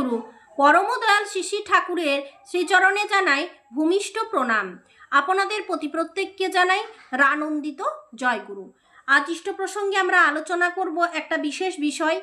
জয়গুরু পরমদয়াল শিশি ঠাকুরের শ্রীচরণে জানাই ভূমিষ্ঠ প্রণাম। আপনাদের প্রতি প্রত্যেককে জানাই রানন্দিত জয়গুরু। আজ ইষ্ট প্রসঙ্গে আমরা আলোচনা করব একটা বিশেষ বিষয়।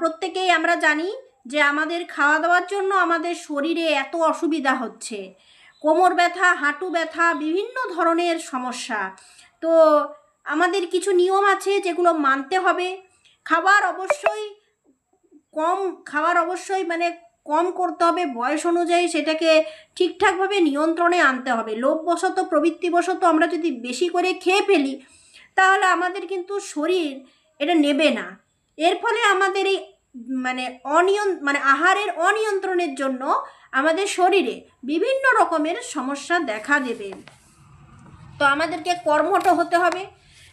প্রত্যেকেই আমরা জানি যে আমাদের খাওয়া দাওয়ার জন্য আমাদের শরীরে এত অসুবিধা হচ্ছে। কোমর ব্যথা, হাঁটু ব্যথা, বিভিন্ন ধরনের সমস্যা। তো আমাদের কিছু নিয়ম আছে যেগুলো মানতে হবে। খাবার অবশ্যই কম খাবার অবশ্যই মানে কম করতে হবে, বয়স অনুযায়ী সেটাকে ঠিকঠাকভাবে নিয়ন্ত্রণে আনতে হবে। লোভবশত, প্রবৃত্তিবশত আমরা যদি বেশি করে খেয়ে ফেলি, তাহলে আমাদের কিন্তু শরীর এটা নেবে না। এর ফলে আমাদের এই মানে অনিয়ন মানে আহারের অনিয়ন্ত্রণের জন্য আমাদের শরীরে বিভিন্ন রকমের সমস্যা দেখা দেবে। তো আমাদেরকে কর্মঠ হতে হবে,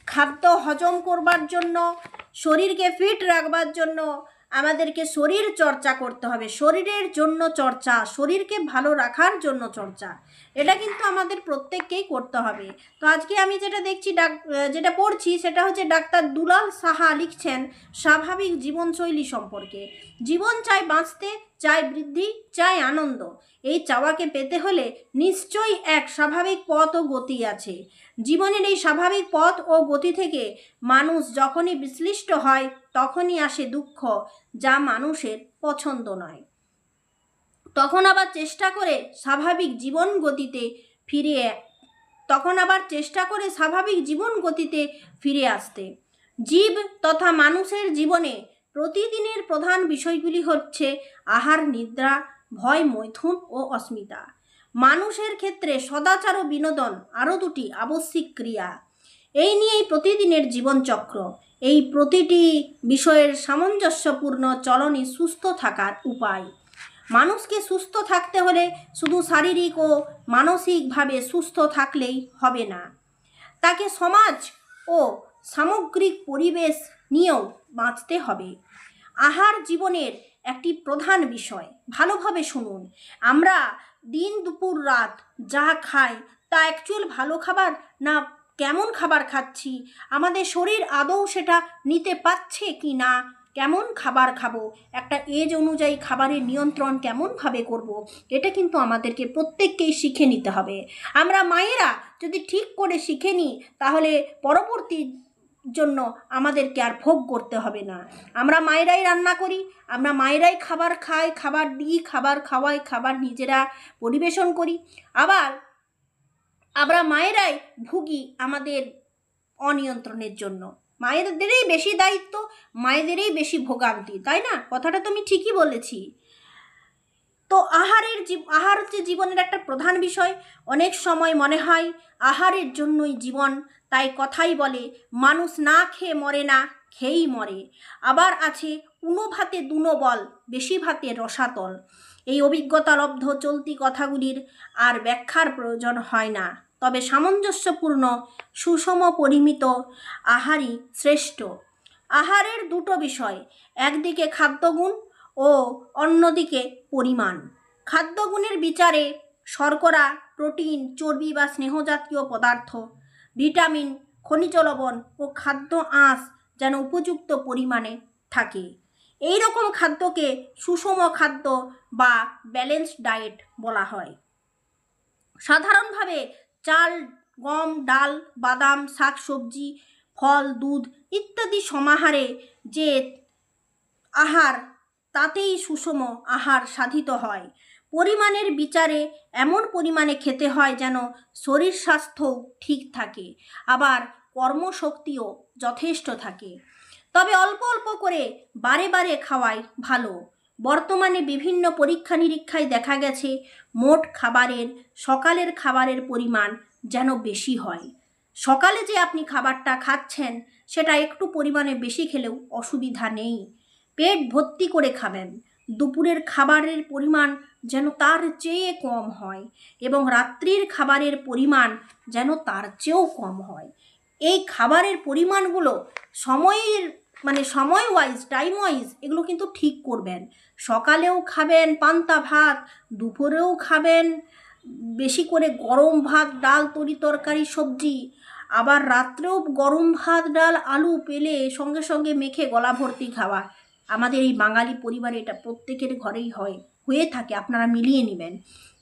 খাদ্য হজম করবার জন্য, শরীরকে ফিট রাখবার জন্য আমাদেরকে শরীর চর্চা করতে হবে। শরীরের জন্য চর্চা শরীরকে ভালো রাখার জন্য চর্চা। এটা কিন্তু আমাদের প্রত্যেককেই করতে হবে। তো আজকে আমি যেটা দেখছি ডাক যেটা পড়ছি সেটা হচ্ছে ডাক্তার দুলাল সাহা লিখছেন স্বাভাবিক জীবনশৈলী সম্পর্কে। জীবন চাই বাঁচতে চাই বৃদ্ধি চাই আনন্দ। এই চাওয়াকে পেতে হলে নিশ্চয়ই এক স্বাভাবিক পথ ও গতি আছে। জীবনের এই স্বাভাবিক পথ ও গতি থেকে মানুষ যখনই বিশ্লিষ্ট হয়, তখনই আসে দুঃখ, যা মানুষের পছন্দ নয়। তখন আবার চেষ্টা করে স্বাভাবিক জীবন গতিতে ফিরিয়ে তখন আবার চেষ্টা করে স্বাভাবিক জীবন গতিতে ফিরে আসতে। জীব তথা মানুষের জীবনে প্রতিদিনের প্রধান বিষয়গুলি হচ্ছে আহার, নিদ্রা, ভয়, মৈথুন ও অস্মিতা। মানুষের ক্ষেত্রে সদাচার ও বিনোদন আরও দুটি আবশ্যিক ক্রিয়া। এই নিয়েই প্রতিদিনের জীবনচক্র। এই প্রতিটি বিষয়ের সামঞ্জস্যপূর্ণ চলনই সুস্থ থাকার উপায়। মানুষকে সুস্থ থাকতে হলে শুধু শারীরিক ও মানসিকভাবে সুস্থ থাকলেই হবে না। তাকে সমাজ ও সামগ্রিক পরিবেশ নিয়েও বাঁচতে হবে। আহার জীবনের একটি প্রধান বিষয়। ভালোভাবে শুনুন। আমরা দিন দুপুর রাত যা খাই তা অ্যাকচুয়াল ভালো খাবার না কেমন খাবার খাচ্ছি? আমাদের শরীর আদৌ সেটা নিতে পারছে কি না? কেমন খাবার খাব, একটা এজ অনুযায়ী খাবারের নিয়ন্ত্রণ কেমনভাবে করব। এটা কিন্তু আমাদেরকে প্রত্যেককেই শিখে নিতে হবে। আমরা মায়েরা যদি ঠিক করে শিখে নিই তাহলে পরবর্তী জন্য আমাদেরকে আর ভোগ করতে হবে না। আমরা মায়েরাই রান্না করি, আমরা মায়েরাই খাবার খাই, খাবার দিই, খাবার খাওয়াই, খাবার নিজেরা পরিবেশন করি। আবার আমরা মায়েরাই ভুগি আমাদের অনিয়ন্ত্রণের জন্য। মায়েদেরই বেশি দায়িত্ব, মায়েদেরই বেশি ভোগান্তি, তাই না? কথাটা তো আমি ঠিকই বলেছি। তো আহারের আহার হচ্ছে জীবনের একটা প্রধান বিষয়। অনেক সময় মনে হয় আহারের জন্যই জীবন, তাই কথাই বলে, মানুষ না খেয়ে মরে না, খেয়েই মরে। আবার আছে উনো ভাতে দুনো বল, বেশি ভাতে রসাতল। এই অভিজ্ঞতালব্ধ চলতি কথাগুলির আর ব্যাখ্যার প্রয়োজন হয় না। তবে সামঞ্জস্যপূর্ণ, সুষম পরিমিত আহারই শ্রেষ্ঠ। আহারের দুটো বিষয়, একদিকে খাদ্যগুণ ও অন্যদিকে পরিমাণ। খাদ্যগুণের বিচারে শর্করা, প্রোটিন, চর্বি বা স্নেহজাতীয় পদার্থ, ভিটামিন, খনিজ লবণ ও খাদ্য আঁশ যেন উপযুক্ত পরিমাণে থাকে। এই রকম খাদ্যকে সুষম খাদ্য বা ব্যালেন্সড ডায়েট বলা হয়। সাধারণভাবে চাল, গম, ডাল, বাদাম, শাক সবজি, ফল, দুধ ইত্যাদি সমাহারে যে আহার, তাতেই সুষম আহার সাধিত হয়। পরিমাণের বিচারে এমন পরিমাণে খেতে হয় যেন শরীর স্বাস্থ্য ঠিক থাকে, আবার কর্মশক্তিও যথেষ্ট থাকে। তবে অল্প অল্প করে বারে বারে খাওয়াই ভালো। বর্তমানে বিভিন্ন পরীক্ষা নিরীক্ষায় দেখা গেছে, মোট খাবারের, সকালের খাবারের পরিমাণ যেন বেশি হয়। সকালে যে আপনি খাবারটা খাচ্ছেন, সেটা একটু পরিমাণে বেশি খেলেও অসুবিধা নেই। পেট ভর্তি করে খাবেন। দুপুরের খাবারের পরিমাণ যেন তার চেয়ে কম হয় এবং রাত্রির খাবারের পরিমাণ যেন তার চেয়েও কম হয়। এই খাবারের পরিমাণগুলো সময়ের মানে সময় ওয়াইজ টাইম ওয়াইজ এগুলো কিন্তু ঠিক করবেন। সকালেও খাবেন পান্তা ভাত, দুপুরেও খাবেন, বেশি করে গরম ভাত, ডাল, তরি তরকারি, সবজি। আবার রাত্রেও গরম ভাত, ডাল, আলু পেলে সঙ্গে সঙ্গে মেখে গলা ভর্তি খাওয়া। আমাদের এই বাঙালি পরিবারে এটা প্রত্যেকের ঘরেই হয়, হয়ে থাকে, আপনারা মিলিয়ে নেবেন।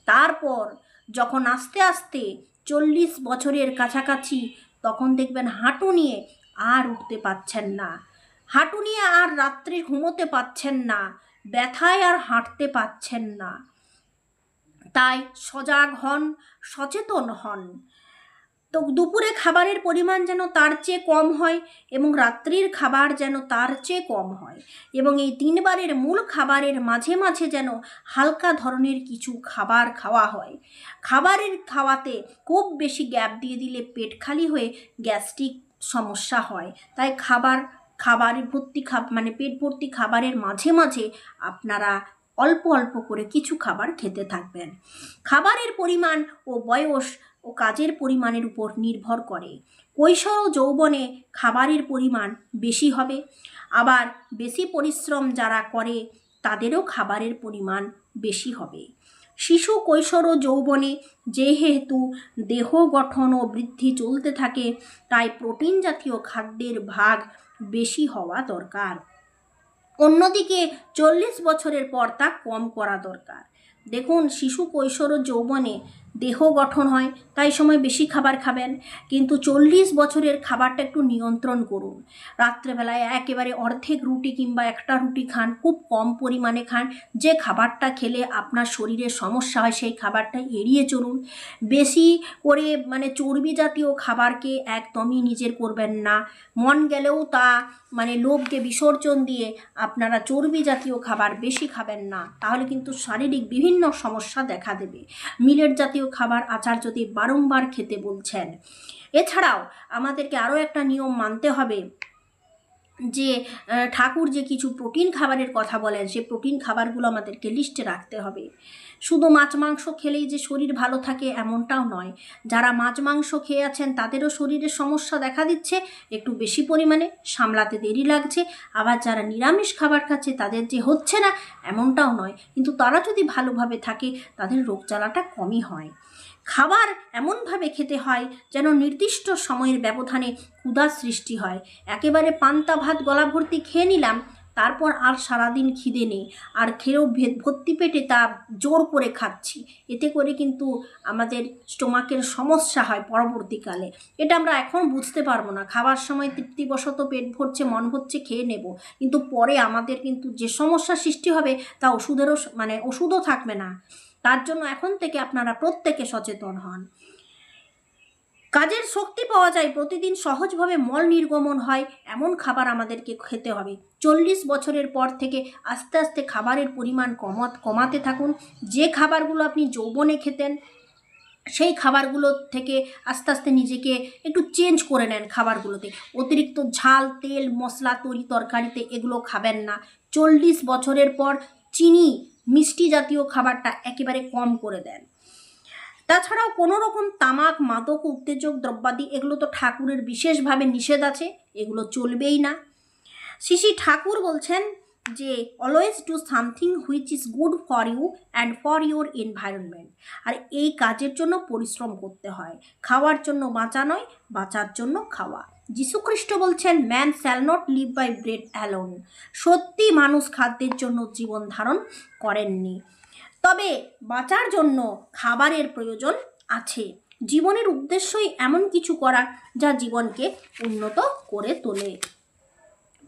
তারপর যখন আস্তে আস্তে চল্লিশ বছরের কাছাকাছি, তখন দেখবেন হাঁটু নিয়ে আর উঠতে পাচ্ছেন না। হাঁটু নিয়ে আর রাত্রে ঘুমোতে পাচ্ছেন না, ব্যথায় আর হাঁটতে পাচ্ছেন না। তাই সজাগ হন, সচেতন হন। তো দুপুরে খাবারের পরিমাণ যেন তার চেয়ে কম হয় এবং রাত্রির খাবার যেন তার চেয়ে কম হয় এবং এই তিনবারের মূল খাবারের মাঝে মাঝে যেন হালকা ধরনের কিছু খাবার খাওয়া হয়। খাবারের খাওয়াতে খুব বেশি গ্যাপ দিয়ে দিলে পেট খালি হয়ে গ্যাস্ট্রিক সমস্যা হয়। তাই খাবার খাবার ভর্তি খাব মানে পেট ভর্তি খাবারের মাঝে মাঝে আপনারা অল্প অল্প করে কিছু খাবার খেতে থাকবেন। খাবারের পরিমাণ ও বয়স ও কাজের পরিমাণের উপর নির্ভর করে। কৈশোর ও যৌবনে খাবারের পরিমাণ বেশি হবে। আবার বেশি পরিশ্রম যারা করে, তাদেরও খাবারের পরিমাণ বেশি হবে। শিশু কৈশোর ও যৌবনে যেহেতু দেহ গঠন ও বৃদ্ধি চলতে থাকে, তাই প্রোটিন জাতীয় খাদ্যের ভাগ বেশি হওয়া দরকার। অন্যদিকে চল্লিশ বছরের পর তা কম করা দরকার। দেখুন, শিশু কৈশোর ও যৌবনে দেহ গঠন হয়, তাই সময় বেশি খাবার খাবেন। কিন্তু চল্লিশ বছরের খাবারটা একটু নিয়ন্ত্রণ করুন। রাত্রেবেলায় একেবারে অর্ধেক রুটি কিংবা একটা রুটি খান, খুব কম পরিমাণে খান। যে খাবারটা খেলে আপনার শরীরে সমস্যা হয়, সেই খাবারটা এড়িয়ে চলুন। বেশি করে মানে চর্বি জাতীয় খাবারকে একদমই নিজের করবেন না। মন গেলেও তা মানে লোভকে বিসর্জন দিয়ে আপনারা চর্বি জাতীয় খাবার বেশি খাবেন না। তাহলে কিন্তু শারীরিক বিভিন্ন সমস্যা দেখা দেবে। মিলেট জাতীয় খাবার আচার্যদেব বারংবার খেতে বলছেন। এছাড়াও আমাদেরকে আরও একটা নিয়ম মানতে হবে। যে ঠাকুর যে কিছু প্রোটিন খাবারের কথা বলেন, সে প্রোটিন খাবারগুলো আমাদেরকে লিস্টে রাখতে হবে। শুধু মাছ মাংস খেলেই যে শরীর ভালো থাকে এমনটাও নয়। যারা মাছ মাংস খেয়ে আছেন, তাদেরও শরীরে সমস্যা দেখা দিচ্ছে, একটু বেশি পরিমাণে সামলাতে দেরি লাগছে। আবার যারা নিরামিষ খাবার খাচ্ছে, তাদের যে হচ্ছে না, এমনটাও নয়। কিন্তু তারা যদি ভালোভাবে থাকে, তাদের রোগ জ্বালাটা কমই হয়। খাবার এমনভাবে খেতে হয় যেন নির্দিষ্ট সময়ের ব্যবধানে ক্ষুধা সৃষ্টি হয়। একেবারে পান্তা ভাত গলা ভর্তি খেয়ে নিলাম, তারপর আর সারাদিন খিদে নেই। আর খেয়েও ভর্তি পেটে তা জোর করে খাচ্ছি। এতে করে কিন্তু আমাদের স্টোমাকের সমস্যা হয় পরবর্তীকালে। এটা আমরা এখন বুঝতে পারব না। খাবার সময় তৃপ্তিবশত পেট ভরছে, মন ভরছে, খেয়ে নেব। কিন্তু পরে আমাদের কিন্তু যে সমস্যা সৃষ্টি হবে, তা ওষুধেরও মানে ওষুধও থাকবে না। তার জন্য এখন থেকে আপনারা প্রত্যেকে সচেতন হন। কাজের শক্তি পাওয়া যায়, প্রতিদিন সহজভাবে মল নির্গমন হয়, এমন খাবার আমাদেরকে খেতে হবে। চল্লিশ বছরের পর থেকে আস্তে আস্তে খাবারের পরিমাণ কমাত কমাতে থাকুন। যে খাবারগুলো আপনি যৌবনে খেতেন, সেই খাবারগুলো থেকে আস্তে আস্তে নিজেকে একটু চেঞ্জ করে নেন খাবারগুলোতে। অতিরিক্ত ঝাল, তেল, মশলা, তরি, তরকারিতে এগুলো খাবেন না। চল্লিশ বছরের পর চিনি মিষ্টি জাতীয় খাবারটা একেবারে কম করে দেন। তাছাড়াও কোনো রকম তামাক, মাদক, উত্তেজক, দ্রব্যাদি এগুলো তো ঠাকুরের বিশেষভাবে নিষেধ আছে, এগুলো চলবেই না। শ্রী ঠাকুর বলছেন যে always do something which is good for you and for your environment আর এই কাজের জন্য পরিশ্রম করতে হয়। খাওয়ার জন্য বাঁচা নয়, বাঁচার জন্য খাওয়া। যীশুখ্রিস্ট বলছেন man shall not live by bread alone সত্যি মানুষ খাদ্যের জন্য জীবন ধারণ করেননি। তবে বাঁচার জন্য খাবারের প্রয়োজন আছে। জীবনের উদ্দেশ্যই এমন কিছু করা যা জীবনকে উন্নত করে তোলে।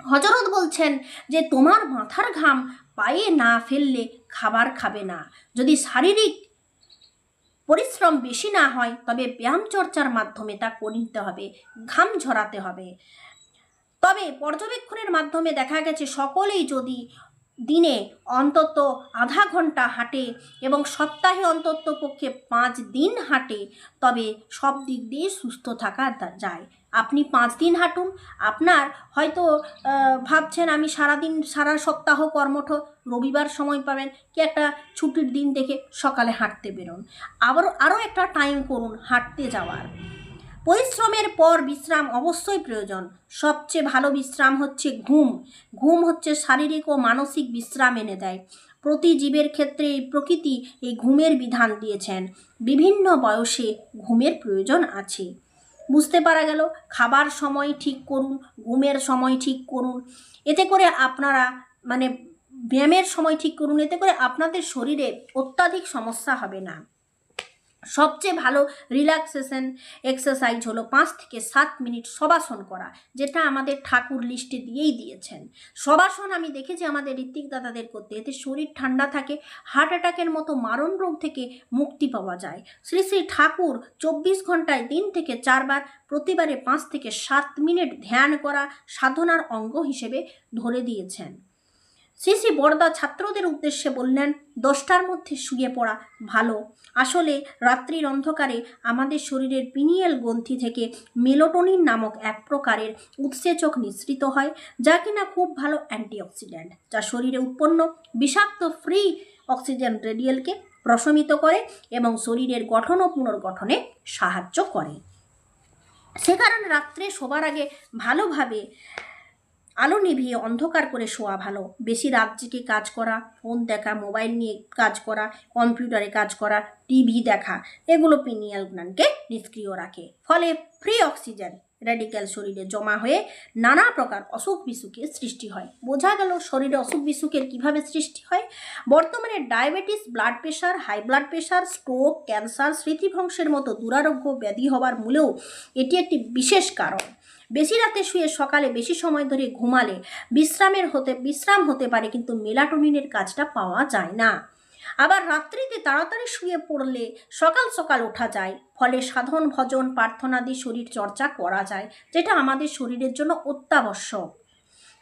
হজরত বলছেন যে, তোমার মাথার ঘাম পায়ে না ফেললে খাবার খাবে না। যদি শারীরিক পরিশ্রম বেশি না হয়, তবে ব্যায়াম চর্চার মাধ্যমে তা করে নিতে হবে, ঘাম ঝরাতে হবে। তবে পর্যবেক্ষণের মাধ্যমে দেখা গেছে, সকলেই যদি দিনে অন্তত আধা ঘণ্টা হাঁটে এবং সপ্তাহে অন্তত পক্ষে পাঁচ দিন হাঁটে, তবে সব দিক দিয়ে সুস্থ থাকা যায়। আপনি পাঁচ দিন হাঁটুন, আপনার হয়তো ভাবছেন আমি সারাদিন, সারা সপ্তাহ কর্মঠ, রবিবার সময় পাবেন, কি একটা ছুটির দিন দেখে সকালে হাঁটতে বেরোন। আবার আরও একটা টাইম করুন হাঁটতে যাওয়ার। পরিশ্রমের পর বিশ্রাম অবশ্যই প্রয়োজন। সবচেয়ে ভালো বিশ্রাম হচ্ছে ঘুম। ঘুম হচ্ছে শারীরিক ও মানসিক বিশ্রাম এনে দেয়। প্রতি জীবের ক্ষেত্রে এই প্রকৃতি এই ঘুমের বিধান দিয়েছেন। বিভিন্ন বয়সে ঘুমের প্রয়োজন আছে। বুঝতে পারা গেল? খাবার সময় ঠিক করুন, ঘুমের সময় ঠিক করুন। এতে করে আপনারা মানে ব্যায়ামের সময় ঠিক করুন, এতে করে আপনাদের শরীরে অত্যাধিক সমস্যা হবে না। সবচেয়ে ভালো রিল্যাক্সেশন এক্সারসাইজ হলো পাঁচ থেকে সাত মিনিট সবাসন করা, যেটা আমাদের ঠাকুর লিস্টে দিয়েই দিয়েছেন। সবাসন আমি দেখেছি আমাদের ঋত্বিক দাদাদের করতে, এতে শরীর ঠান্ডা থাকে হার্ট অ্যাটাকের মতো মারণ রোগ থেকে মুক্তি পাওয়া যায়। শ্রী শ্রী ঠাকুর চব্বিশ ঘন্টায় দিন থেকে চারবার, প্রতিবারে পাঁচ থেকে সাত মিনিট ধ্যান করা সাধনার অঙ্গ হিসেবে ধরে দিয়েছেন। শ্রী বড়দা ছাত্রদের উদ্দেশ্যে বললেন, দশটার মধ্যে শুয়ে পড়া ভালো। আসলে রাত্রির অন্ধকারে আমাদের শরীরের পিনিয়েল গ্রন্থি থেকে মেলোটোনিন নামক এক প্রকারের উৎসেচক নিঃসৃত হয়, যা কিনা খুব ভালো অ্যান্টিঅক্সিডেন্ট, যা শরীরে উৎপন্ন বিষাক্ত ফ্রি অক্সিজেন রেডিয়েলকে প্রশমিত করে এবং শরীরের গঠন ও পুনর্গঠনে সাহায্য করে। সে কারণে রাত্রে শোবার আগে ভালোভাবে আলো নিভিয়ে অন্ধকার করে শোয়া ভালো। বেশি রাত জেগে কাজ করা, ফোন দেখা, মোবাইল নিয়ে কাজ করা, কম্পিউটারে কাজ করা, টিভি দেখা, এগুলো পিনিয়াল গ্ল্যান্ডকে নিষ্ক্রিয় রাখে। ফলে ফ্রি অক্সিজেন, রেডিক্যাল শরীরে জমা হয়ে নানা প্রকার অসুখ বিসুখের সৃষ্টি হয়। বোঝা গেল শরীরে অসুখ বিসুখের কীভাবে সৃষ্টি হয়? বর্তমানে diabetes, blood pressure, high blood pressure, stroke, cancer, স্মৃতিভ্রংশের মতো দুরারোগ্য ব্যাধি হবার মূলেও এটি একটি বিশেষ কারণ। বেশি রাতে শুয়ে সকালে বেশি সময় ধরে ঘুমালে বিশ্রামের হতে, বিশ্রাম হতে পারে কিন্তু মেলাটোনিনের কাজটা পাওয়া যায় না। আবার রাত্রিতে তাড়াতাড়ি শুয়ে পড়লে সকাল সকাল ওঠা যায়, ফলে সাধন, ভজন, প্রার্থনাদি শরীর চর্চা করা যায়, যেটা আমাদের শরীরের জন্য অত্যাবশ্যক।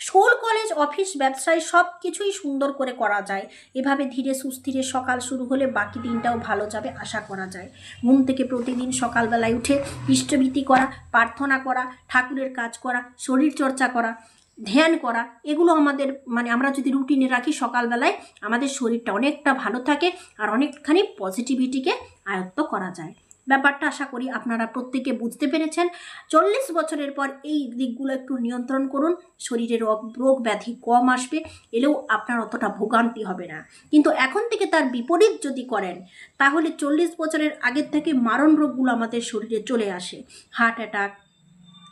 স্কুল কলেজ, অফিস, ব্যবসায় সব কিছুই সুন্দর করে করা যায়। এভাবে ধীরে সুস্থিরে সকাল শুরু হলে বাকি দিনটাও ভালো যাবে আশা করা যায়। ঘুম থেকে প্রতিদিন সকালবেলায় উঠে ইষ্টভীতি করা, প্রার্থনা করা, ঠাকুরের কাজ করা, শরীর চর্চা করা, ধ্যান করা, এগুলো আমাদের মানে আমরা যদি রুটিনে রাখি সকালবেলায় আমাদের শরীরটা অনেকটা ভালো থাকে আর অনেকখানি পজিটিভিটিকে আয়ত্ত করা যায়। ব্যাপারটা আশা করি আপনারা প্রত্যেকে বুঝতে পেরেছেন। চল্লিশ বছরের পর এই দিকগুলো একটু নিয়ন্ত্রণ করুন, শরীরে রোগ রোগ ব্যাধি কম আসবে, এলেও আপনার অতটা ভোগান্তি হবে না। কিন্তু এখন থেকে তার বিপরীত যদি করেন, তাহলে চল্লিশ বছরের আগের থেকে মারণ রোগগুলো আমাদের শরীরে চলে আসে। হার্ট অ্যাটাক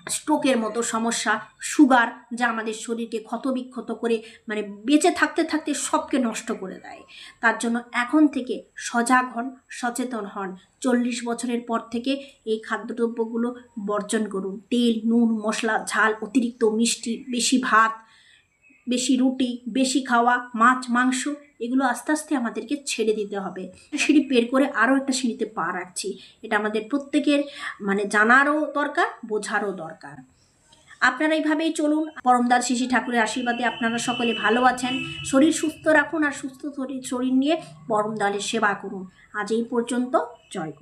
স্ট্রোকের মতো সমস্যা সুগার যা আমাদের শরীরকে ক্ষতবিক্ষত করে মানে বেঁচে থাকতে থাকতে সবকে নষ্ট করে দেয়। তার জন্য এখন থেকে সজাগ হন, সচেতন হন। চল্লিশ বছরের পর থেকে এই খাদ্যদ্রব্যগুলো বর্জন করুন। তেল, নুন, মশলা, ঝাল, অতিরিক্ত মিষ্টি, বেশি ভাত, বেশি রুটি, বেশি খাওয়া, মাছ, মাংস এগুলো আস্তে আস্তে আমাদেরকে ছেড়ে দিতে হবে। সিঁড়ি বের করে আরও একটা সিঁড়িতে পা রাখছি। এটা আমাদের প্রত্যেকের মানে জানারও দরকার, বোঝারও দরকার। আপনারা এইভাবেই চলুন। পরমদার শিশি ঠাকুরের আশীর্বাদে আপনারা সকলে ভালো আছেন। শরীর সুস্থ রাখুন আর সুস্থ শরীর শরীর নিয়ে পরমদালের সেবা করুন। আজ এই পর্যন্ত জয়